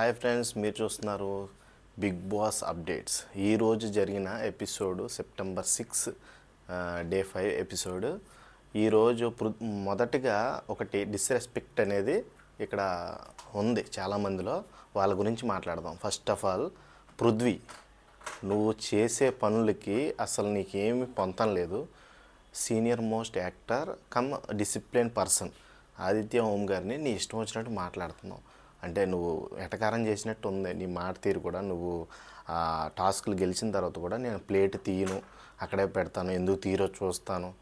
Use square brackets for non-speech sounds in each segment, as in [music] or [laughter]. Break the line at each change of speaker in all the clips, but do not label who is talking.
Hi friends మీరు చూస్తున్నారు big boss updates. ఈరోజు జరిగిన episode September six day five episode. ఈరోజు పృ ఒకటి డిస్రెస్పెక్ట్ అనేది ఇక్కడ ఉంది చాలామందిలో. వాళ్ళ గురించి మాట్లాడదాం. ఫస్ట్ ఆఫ్ ఆల్ పృథ్వీ నువ్వు చేసే పనులకి అసలు నీకేమి పొంతం లేదు. Senior most actor cum discipline person Aditya Om గారిని నీ ఇష్టం వచ్చినట్టు మాట్లాడుతున్నావు. అంటే నువ్వు ఎటకారం చేసినట్టు ఉంది నీ మాట తీరు కూడా నువ్వు ఆ టాస్క్లు గెలిచిన తర్వాత కూడా నేను ప్లేట్ తీయను అక్కడే పెడతాను ఎందుకు తీరో చూస్తాను.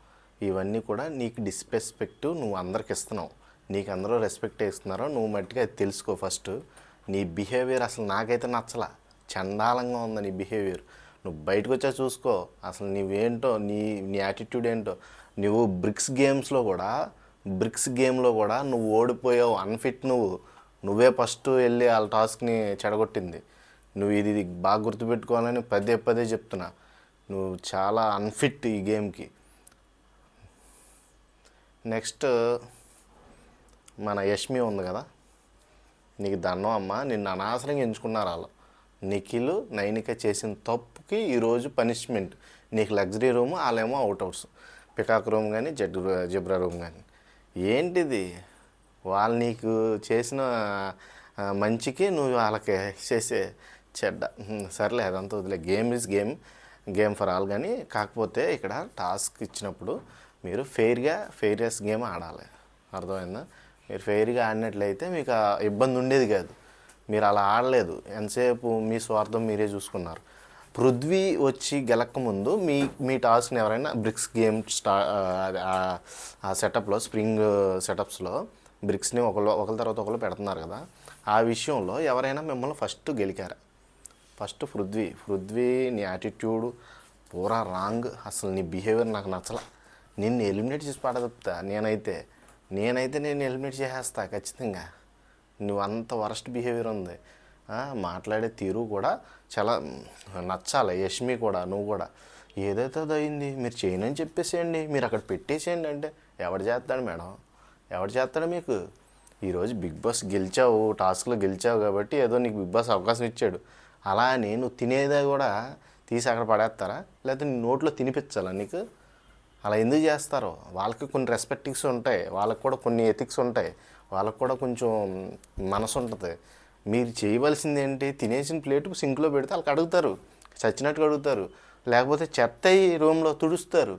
ఇవన్నీ కూడా నీకు డిస్పెస్పెక్ట్ నువ్వు అందరికి ఇస్తున్నావు. నీకు అందరూ రెస్పెక్ట్ ఇస్తున్నారో నువ్వు మట్టిగా అది తెలుసుకో ఫస్ట్. నీ బిహేవియర్ అసలు నాకైతే నచ్చలా. చండాలంగా ఉంది నీ బిహేవియర్. నువ్వు బయటకు వచ్చా చూసుకో. అసలు నువ్వేంటో నీ నీ యాటిట్యూడ్ ఏంటో. నువ్వు బ్రిక్స్ గేమ్స్లో కూడా బ్రిక్స్ గేమ్లో కూడా నువ్వు ఓడిపోయావు అన్ఫిట్ నువ్వు. నువ్వే ఫస్ట్ వెళ్ళి వాళ్ళ టాస్క్ని చెడగొట్టింది. నువ్వు ఇది బాగా గుర్తుపెట్టుకోవాలని పదే పదే చెప్తున్నా. నువ్వు చాలా అన్ఫిట్ ఈ గేమ్కి నెక్స్ట్ మన యష్మి ఉంది కదా. నీకు దండం అమ్మ నిన్ను అనవసరంగా ఎంచుకున్నారు వాళ్ళు. నిఖిల్ నైనిక చేసిన తప్పుకి ఈరోజు పనిష్మెంట్ నీకు లగ్జరీ రూమ్ వాళ్ళేమో అవుట్ హౌస్ పికాక్ రూమ్ కానీ జడ్ జిబ్రా రూమ్ కానీ ఏంటిది? వాళ్ళు నీకు చేసిన మంచికి నువ్వు వాళ్ళకి చేసే చెడ్డ. సర్లే అదంతా వదిలే. Game is game game for all కానీ కాకపోతే ఇక్కడ టాస్క్ ఇచ్చినప్పుడు మీరు ఫెయిర్గా ఫెయిరియస్ గేమ్ ఆడాలి. అర్థమైందా? మీరు ఫెయిర్గా ఆడినట్లయితే మీకు ఇబ్బంది ఉండేది కాదు. మీరు అలా ఆడలేదు. ఎంతసేపు మీ స్వార్థం మీరే చూసుకున్నారు. పృథ్వీ వచ్చి గెలక్క ముందు మీ మీ టాస్క్ని ఎవరైనా బ్రిక్స్ గేమ్ స్టా ఆ సెటప్లో స్ప్రింగ్ సెటప్స్లో బ్రిక్స్ని ఒకళ్ళు ఒకరి తర్వాత ఒకళ్ళు పెడుతున్నారు కదా ఆ విషయంలో ఎవరైనా మిమ్మల్ని ఫస్ట్ గెలికారా? ఫస్ట్ పృథ్వీ పృథ్వీ నీ యాటిట్యూడ్ పూరా రాంగ్ అసలు నీ బిహేవియర్ నాకు నచ్చల. నిన్ను ఎలిమినేట్ చేసి పడదొప్తా నేనైతే నేనైతే నేను ఎలిమినేట్ చేసేస్తా ఖచ్చితంగా. నువ్వు అంత వరస్ట్ బిహేవియర్ ఉంది. మాట్లాడే తీరు కూడా చాలా నచ్చాలి. యష్మి కూడా నువ్వు కూడా. ఏదైతే అయింది మీరు చేయనని చెప్పేసేయండి. మీరు అక్కడ పెట్టేసేయండి అంటే ఎవడు చేస్తాడు మేడం? ఎవడు చేస్తాడు మీకు? ఈరోజు బిగ్ బాస్ గెలిచావు టాస్క్లో గెలిచావు కాబట్టి ఏదో నీకు బిగ్ బాస్ అవకాశం ఇచ్చాడు. అలా అని నువ్వు తినేదే కూడా తీసి అక్కడ పడేస్తారా? లేకపోతే నీ నోట్లో తినిపించాలా నీకు? అలా ఎందుకు చేస్తారో? వాళ్ళకి కొన్ని రెస్పెక్టిక్స్ ఉంటాయి వాళ్ళకి కూడా కొన్ని ఎథిక్స్ ఉంటాయి వాళ్ళకి కూడా కొంచెం మనసు ఉంటుంది. మీరు చేయవలసింది ఏంటి? తినేసిన ప్లేట్ సింక్లో పెడితే వాళ్ళకి అడుగుతారు చచ్చినట్టుగా అడుగుతారు. లేకపోతే చెత్త రూమ్లో తుడుస్తారు.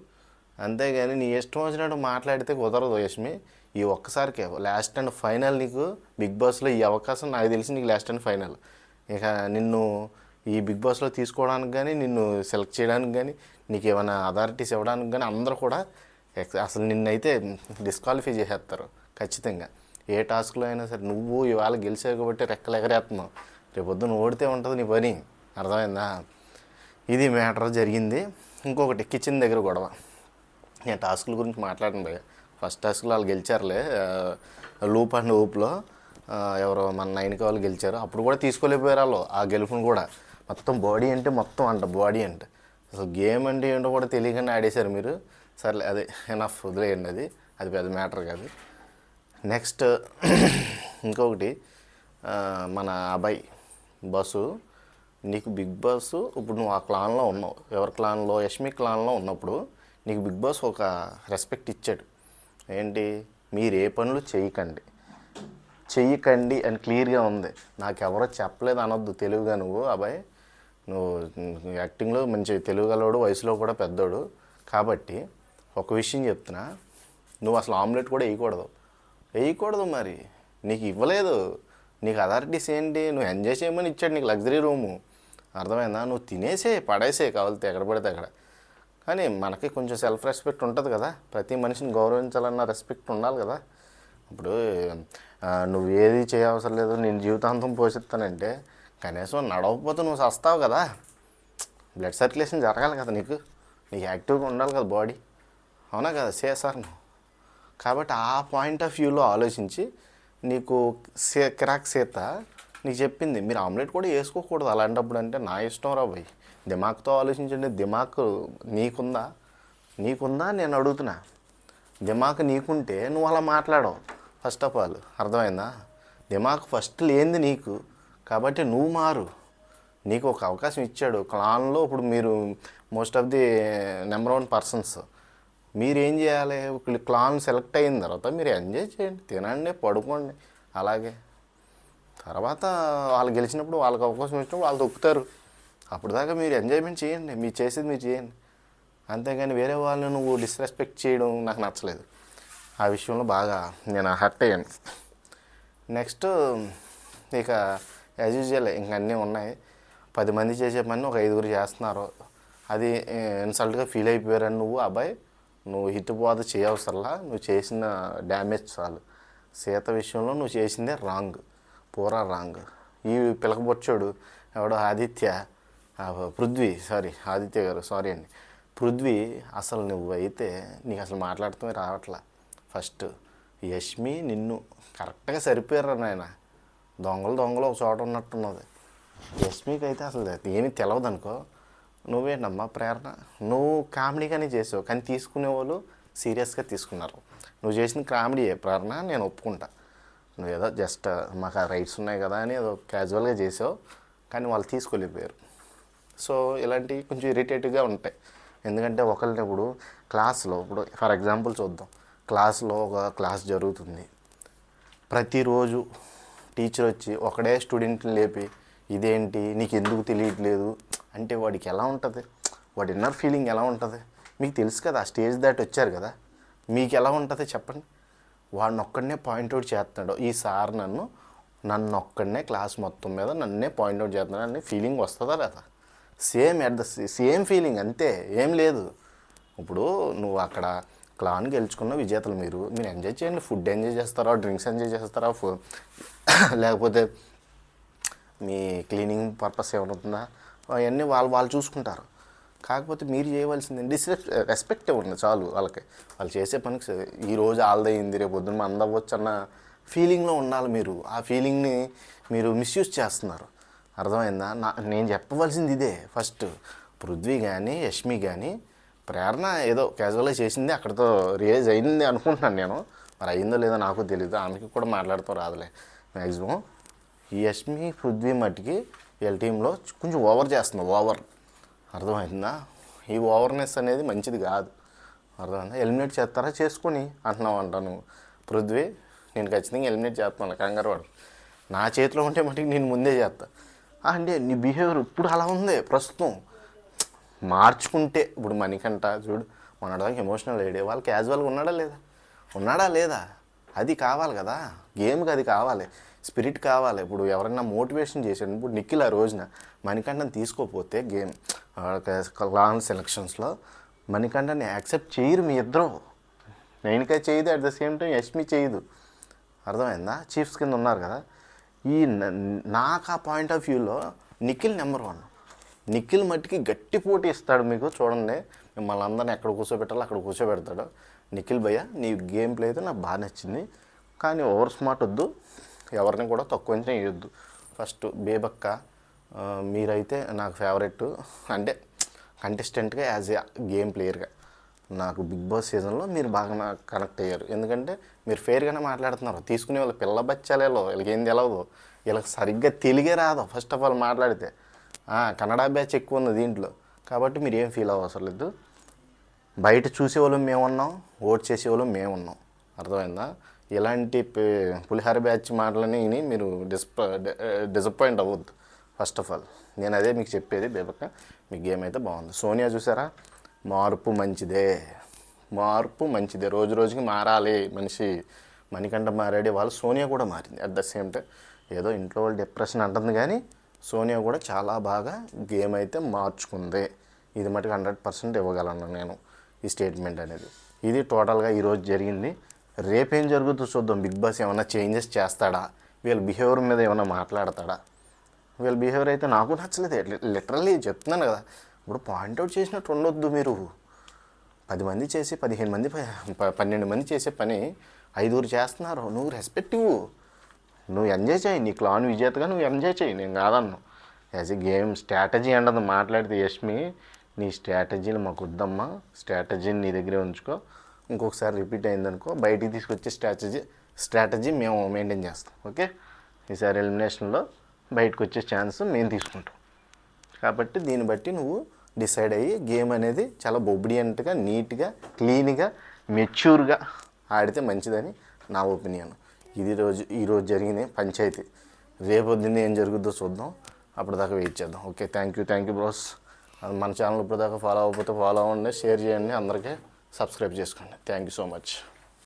అంతేగాని నీ ఇష్టం వచ్చినట్టు మాట్లాడితే కుదరదు యష్మి. ఈ ఒక్కసారికే లాస్ట్ అండ్ ఫైనల్ నీకు బిగ్ బాస్లో ఈ అవకాశం నాకు తెలిసి నీకు లాస్ట్ అండ్ ఫైనల్ ఇక నిన్ను ఈ బిగ్ బాస్లో తీసుకోవడానికి కానీ నిన్ను సెలెక్ట్ చేయడానికి కానీ నీకు ఏమైనా అథారిటీస్ ఇవ్వడానికి కానీ అందరూ కూడా అసలు నిన్నైతే డిస్క్వాలిఫై చేసేస్తారు ఖచ్చితంగా. ఏ టాస్క్లో అయినా సరే నువ్వు ఇవాళ గెలిచావు కాబట్టి రెక్కలు ఎగరేస్తున్నావు. రేపు పొద్దున్న ఓడితే ఉంటుంది నీ పని. అర్థమైందా? ఇది మ్యాటర్ జరిగింది. ఇంకొకటి కిచెన్ దగ్గర గొడవ. నేను టాస్క్ల గురించి మాట్లాడండి భయ్య. ఫస్ట్ టాస్క్లో వాళ్ళు గెలిచారులే. లూప్ అండ్ ఊప్లో ఎవరో మన నైన్కి వాళ్ళు గెలిచారు. అప్పుడు కూడా తీసుకోలేకపోయారు వాళ్ళు ఆ గెలుపును కూడా. మొత్తం బాడీ అంటే మొత్తం అంట బాడీ అంటే. అసలు గేమ్ అంటే ఏంటో కూడా తెలియకుండా ఆడేశారు మీరు. సర్లే అదే ఎనఫ్ వదిలేయండి అది. అది పెద్ద మ్యాటర్ కాదు. నెక్స్ట్ ఇంకొకటి మన అబ్బాయి బస్సు నీకు బిగ్ బాస్ ఇప్పుడు నువ్వు ఆ క్లాన్లో ఉన్నావు. ఎవరి క్లాన్లో? యష్మి క్లాన్లో ఉన్నప్పుడు. నీకు బిగ్ బాస్ ఒక రెస్పెక్ట్ ఇచ్చాడు. ఏంటి? మీరు ఏ పనులు చేయకండి. చెయ్యకండి అని క్లియర్గా ఉంది. నాకెవరో చెప్పలేదు అనొద్దు. తెలుగుగా నువ్వు అబ్బాయి. నువ్వు యాక్టింగ్లో మంచి తెలుగుగలోడు వయసులో కూడా పెద్దోడు. కాబట్టి ఒక విషయం చెప్తున్నా. నువ్వు అసలు ఆమ్లెట్ కూడా వేయకూడదు. వేయకూడదు మరి. నీకు ఇవ్వలేదు. నీకు అథారిటీస్ ఏంటి? నువ్వు ఎంజాయ్ చేయమని ఇచ్చాడు నీకు లగ్జరీ రూము. అర్థమైందా? నువ్వు తినేసే పడేసే కావాలితే ఎక్కడ పడితే అక్కడ. కానీ మనకి కొంచెం సెల్ఫ్ రెస్పెక్ట్ ఉంటుంది కదా. ప్రతి మనిషిని గౌరవించాలన్న రెస్పెక్ట్ ఉండాలి కదా. ఇప్పుడు నువ్వు ఏది చేయవసరం లేదు నేను జీవితాంతం పోషిస్తానంటే కనీసం నడవకపోతే నువ్వు సస్తావు కదా. బ్లడ్ సర్క్యులేషన్ జరగాలి కదా నీకు. నీకు యాక్టివ్గా ఉండాలి కదా బాడీ అవునా కదా సే సార్ నువ్వు. కాబట్టి ఆ పాయింట్ ఆఫ్ వ్యూలో ఆలోచించి నీకు సే కిరాక్ సీత నీకు చెప్పింది మీరు ఆమ్లెట్ కూడా వేసుకోకూడదు. అలాంటప్పుడు అంటే నా ఇష్టం రా దిమాక్తో ఆలోచించండి. దిమాక్ నీకుందా? నీకుందా నేను అడుగుతున్నా. దిమాక్ నీకుంటే నువ్వు అలా మాట్లాడవు. ఫస్ట్ ఆఫ్ ఆల్ అర్థమైందా? దిమాక్ ఫస్ట్ లేనిది నీకు. కాబట్టి నువ్వు మారు. నీకు ఒక అవకాశం ఇచ్చాడు. క్లాన్లో ఇప్పుడు మీరు most of the number one persons మీరు ఏం చేయాలి? ఒక క్లాన్ సెలెక్ట్ అయిన తర్వాత మీరు ఎంజాయ్ చేయండి. తినండి పడుకోండి. అలాగే. తర్వాత వాళ్ళు గెలిచినప్పుడు వాళ్ళకి అవకాశం ఇచ్చినప్పుడు వాళ్ళు తొక్కుతారు. అప్పుడు దాకా మీరు ఎంజాయ్మెంట్ చేయండి మీరు చేసేది మీరు చేయండి. అంతేగాని వేరే వాళ్ళని నువ్వు డిస్రెస్పెక్ట్ చేయడం నాకు నచ్చలేదు. ఆ విషయంలో బాగా నేను హర్ట్ అయ్యాను. నెక్స్ట్ ఇక యాజ్ యూజువల్ ఇంక అన్నీ ఉన్నాయి. పది మంది చేసే పని ఒక ఐదుగురు చేస్తున్నారు. అది ఇన్సల్ట్గా ఫీల్ అయిపోయారని నువ్వు? అబ్బాయి నువ్వు హిట్ పోత చేయవసరలా? నువ్వు చేసిన డ్యామేజ్ చాలు. సీత విషయంలో నువ్వు చేసిందే రాంగ్ పూరా రాంగ్ ఈ పిలకబొచ్చాడు ఎవడో ఆదిత్య. పృథ్వీ సారీ ఆదిత్య గారు సారీ అండి. పృథ్వీ అసలు నువ్వు అయితే నీకు అసలు మాట్లాడటమే రావట్లా. ఫస్ట్ యష్మి నిన్ను కరెక్ట్గా సరిపోయారు నాయన? దొంగలు దొంగలు ఒక చోట ఉన్నట్టున్నది. యష్మికి అయితే అసలు ఏమీ తెలవదు అనుకో నువ్వేంటమ్మా ప్రేరణ? నువ్వు కామెడీగానే చేసావు కానీ తీసుకునే వాళ్ళు సీరియస్గా తీసుకున్నారు. నువ్వు చేసిన కామెడీయే ప్రేరణ నేను ఒప్పుకుంటా. నువ్వు ఏదో జస్ట్ మాకు ఆ రైట్స్ ఉన్నాయి కదా అని ఏదో క్యాజువల్గా చేసావు కానీ వాళ్ళు తీసుకోలేకపోయారు. సో ఇలాంటివి కొంచెం ఇరిటేటివ్గా ఉంటాయి. ఎందుకంటే ఒకరిని ఇప్పుడు క్లాస్లో ఇప్పుడు ఫర్ ఎగ్జాంపుల్ చూద్దాం. క్లాస్లో ఒక క్లాస్ జరుగుతుంది. ప్రతిరోజు టీచర్ వచ్చి ఒకడే స్టూడెంట్ని లేపి ఇదేంటి? నీకు ఎందుకు తెలియట్లేదు? అంటే వాడికి ఎలా ఉంటుంది? వాడి ఇన్నర్ ఫీలింగ్ ఎలా ఉంటుంది? మీకు తెలుసు కదా ఆ స్టేజ్ దాటి వచ్చారు కదా. మీకు ఎలా ఉంటుంది చెప్పండి? వాడిని ఒక్కడనే పాయింట్అవుట్ చేస్తున్నాడు. ఈ సార్ నన్ను నన్ను ఒక్కడనే క్లాస్ మొత్తం మీద నన్నే పాయింట్అవుట్ చేస్తున్నాడు. అనే ఫీలింగ్ వస్తుందా లేదా? Same at the same feeling అంతే ఏం లేదు. ఇప్పుడు నువ్వు అక్కడ క్లాన్ గెలుచుకున్న విజేతలు మీరు మీరు ఎంజాయ్ చేయండి. ఫుడ్ ఎంజాయ్ చేస్తారా? డ్రింక్స్ ఎంజాయ్ చేస్తారా? ఫు [coughs] లేకపోతే మీ క్లీనింగ్ పర్పస్ ఏమైనా ఉంటుందా? అవన్నీ వాళ్ళు వాళ్ళు చూసుకుంటారు. కాకపోతే మీరు చేయవలసింది డిస్రెస్ రెస్పెక్ట్ ఇవ్వండి చాలు వాళ్ళకి. వాళ్ళు చేసే పనికి ఈ రోజు ఆల్దయింది రేపు పొద్దున్న మన అన్న ఫీలింగ్లో ఉండాలి మీరు. ఆ ఫీలింగ్ని మీరు మిస్యూజ్ చేస్తున్నారు. అర్థమైందా? నా నేను చెప్పవలసింది ఇదే. ఫస్ట్ పృథ్వీ కానీ యష్మి కానీ ప్రేరణ ఏదో క్యాజువల్గా చేసింది అక్కడితో రియలైజ్ అయింది అనుకుంటున్నాను నేను. మరి అయిందో లేదో నాకు తెలియదు ఆమెకి కూడా మాట్లాడుతూ రాదులే. మ్యాక్సిమం ఈ యష్మి పృథ్వీ మట్టికి వీళ్ళ టీంలో కొంచెం ఓవర్ చేస్తుంది. ఓవర్ అర్థమైందా? ఈ ఓవర్నెస్ అనేది మంచిది కాదు. అర్థమైందా? ఎలిమినేట్ చేస్తారా? చేసుకొని అంటున్నావు అంటాను పృథ్వీ నేను ఖచ్చితంగా ఎలిమినేట్ చేస్తాను. కంగారు వాడు నా చేతిలో ఉంటే మటుకు నేను ముందే చేస్తాను అంటే నీ బిహేవియర్ ఇప్పుడు అలా ఉంది ప్రస్తుతం. మార్చుకుంటే ఇప్పుడు మనకంట చూడు మొన్నటిదాకా ఎమోషనల్ ఐడియా వాళ్ళు క్యాజువల్గా ఉన్నాడా లేదా? ఉన్నాడా లేదా? అది కావాలి కదా. గేమ్కి అది కావాలి. స్పిరిట్ కావాలి. ఇప్పుడు ఎవరైనా మోటివేషన్ చేశాడు ఇప్పుడు నిఖిల్ ఆ రోజున మణికంఠని తీసుకోపోతే గేమ్ లాంగ్ సెలక్షన్స్లో మణికంఠని యాక్సెప్ట్ చేయరు మీ ఇద్దరు. నేనుకా చేయదు at the same time Yashmi చేయదు. అర్థమైందా? చీఫ్స్ కింద ఉన్నారు కదా. ఈ నాకు ఆ పాయింట్ ఆఫ్ వ్యూలో నిఖిల్ నెంబర్ వన్ నిఖిల్ మట్టికి గట్టి పోటీ ఇస్తాడు మీకు చూడండి. మిమ్మల్ని అందరిని ఎక్కడ కూర్చోబెట్టాలో అక్కడ కూర్చోబెడతాడు. నిఖిల్ భయ్య నీ గేమ్ ప్లే అయితే నాకు బాగా నచ్చింది. కానీ ఓవర్ స్మార్ట్ వద్దు. ఎవరిని కూడా తక్కువ అంచనా వేయొద్దు. ఫస్ట్ బేబక్క మీరైతే నాకు ఫేవరెట్ అంటే కంటెస్టెంట్గా యాజ్ ఏ గేమ్ ప్లేయర్గా నాకు బిగ్ బాస్ సీజన్లో మీరు బాగా నాకు కనెక్ట్ అయ్యారు. ఎందుకంటే మీరు ఫెయిర్గానే మాట్లాడుతున్నారు. తీసుకునే వాళ్ళు పిల్ల బచ్చాలేలో వీళ్ళకి ఏం తెలవదు. వీళ్ళకి సరిగ్గా తెలుగే రాదు. ఫస్ట్ ఆఫ్ ఆల్ మాట్లాడితే. కన్నడ బ్యాచ్ ఎక్కువ ఉంది దీంట్లో. కాబట్టి మీరు ఏం ఫీల్ అవసరం లేదు. బయట చూసేవాళ్ళు మేము ఉన్నాం ఓట్ చేసేవాళ్ళు మేము ఉన్నాం అర్థమైందా? ఇలాంటి పే- పులిహార బ్యాచ్ మాటలని విని మీరు డిస్ప డిసప్పాయింట్ అవ్వద్దు. ఫస్ట్ ఆఫ్ ఆల్ నేను అదే మీకు చెప్పేది బేబక్క. మీ గేమ్ అయితే బాగుంది. సోనియా చూసారా? మార్పు మంచిదే. మార్పు మంచిదే. రోజు రోజుకి మారాలి మనిషి. మణికంఠ మారాడు. వాళ్ళు సోనియా కూడా మారింది. అట్ ద సేమ్ టైం ఏదో ఇంట్లో వాళ్ళు డిప్రెషన్ అంటుంది కానీ సోనియా కూడా చాలా బాగా గేమ్ అయితే మార్చుకుంది. ఇది మటుకు హండ్రెడ్ పర్సెంట్ ఇవ్వగలను నేను ఈ స్టేట్మెంట్ అనేది. ఇది టోటల్గా ఈరోజు జరిగింది. రేపేం జరుగుతుందో చూద్దాం. బిగ్ బాస్ ఏమైనా చేంజెస్ చేస్తాడా? వీళ్ళ బిహేవియర్ మీద ఏమైనా మాట్లాడతాడా? వీళ్ళ బిహేవియర్ అయితే నాకు నచ్చలేదు. లిటరల్లీ చెప్తున్నాను కదా. ఇప్పుడు పాయింట్అవుట్ చేసినట్టు ఉండొద్దు మీరు. పది మంది చేసి పదిహేను మంది ప- ప- పన్నెండు మంది చేసే పని ఐదుగురు చేస్తున్నారు. నువ్వు రెస్పెక్ట్ ఇవ్వు. నువ్వు ఎంజాయ్ చేయి. నీ క్లాన్ విజేతగా నువ్వు ఎంజాయ్ చేయి. నేను కాదన్ను. యాజ్ ఎ గేమ్ స్ట్రాటజీ అండదు మాట్లాడితే యష్మి నీ స్ట్రాటజీలు మాకు వద్దమ్మా. స్ట్రాటజీని నీ దగ్గరే ఉంచుకో. ఇంకొకసారి రిపీట్ అయిందనుకో బయటికి తీసుకొచ్చే స్ట్రాటజీ స్ట్రాటజీ మేము మెయింటైన్ చేస్తాం. ఓకే ఈసారి ఎలిమినేషన్లో బయటకు వచ్చే ఛాన్స్ మేము తీసుకుంటాం. కాబట్టి దీన్ని బట్టి నువ్వు డిసైడ్ అయ్యి గేమ్ అనేది చాలా ఒబిడియంట్గా నీట్గా క్లీన్గా మెచ్యూర్గా ఆడితే మంచిదని నా ఒపీనియన్. ఇది రోజు ఈరోజు జరిగిన పంచాయతీ. రేపొద్దున్న ఏం జరుగుద్దో చూద్దాం. అప్పటిదాకా వెయిట్ చేద్దాం. Okay thank you thank you bros. మన ఛానల్ ఇప్పటిదాకా ఫాలో అవ్వకపోతే ఫాలో అవ్వండి షేర్ చేయండి అందరికీ సబ్స్క్రైబ్ చేసుకోండి. Thank you so much.